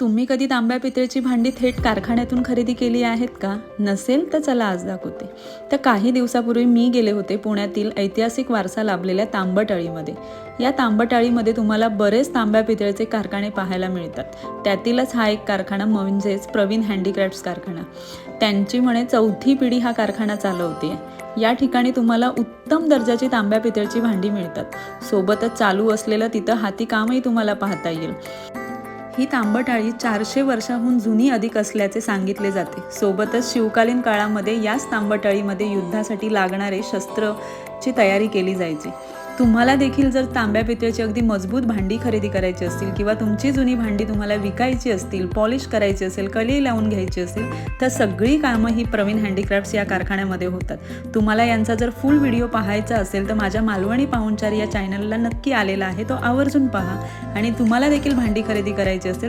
तुम्ही कधी तांब्या पितळेची भांडी थेट कारखान्यातून खरेदी केली आहेत का? नसेल तर चला आज दाखवते. तर काही दिवसापूर्वी मी गेले होते पुण्यातील ऐतिहासिक वारसा लाभलेल्या तांबटाळीमध्ये. या तांबटाळीमध्ये तुम्हाला बरेच तांब्या पितळेचे कारखाने पाहायला मिळतात. त्यातीलच हा एक कारखाना म्हणजेच प्रवीण हँडीक्राफ्ट्स कारखाना. त्यांची म्हणे चौथी पिढी हा कारखाना चालवते या ठिकाणी तुम्हाला उत्तम दर्जाची तांब्या पितळची भांडी मिळतात. सोबतच चालू असलेलं तिथं हाती कामही तुम्हाला पाहता येईल. ही तांबटाळी चारशे वर्षाहून जुनी अधिक असल्याचे सांगितले जाते. सोबतच शिवकालीन काळामध्ये याच तांबटाळीमध्ये युद्धासाठी लागणारे शस्त्रची तयारी केली जायची. तुम्हाला देखील जर तांब्या पितळेची अगदी मजबूत भांडी खरेदी करायची असतील किंवा तुमची जुनी भांडी तुम्हाला विकायची असतील पॉलिश करायची असेल कली लावून घ्यायची असेल तर सगळी कामं ही प्रवीण हँडीक्राफ्ट्स या कारखान्यामध्ये होतात. तुम्हाला यांचा जर फुल व्हिडिओ पाहायचा असेल तर माझ्या मालवणी पाहुणचार या चॅनलला नक्की आलेला आहे तो आवर्जून पहा. आणि तुम्हाला देखील भांडी खरेदी करायची असेल तर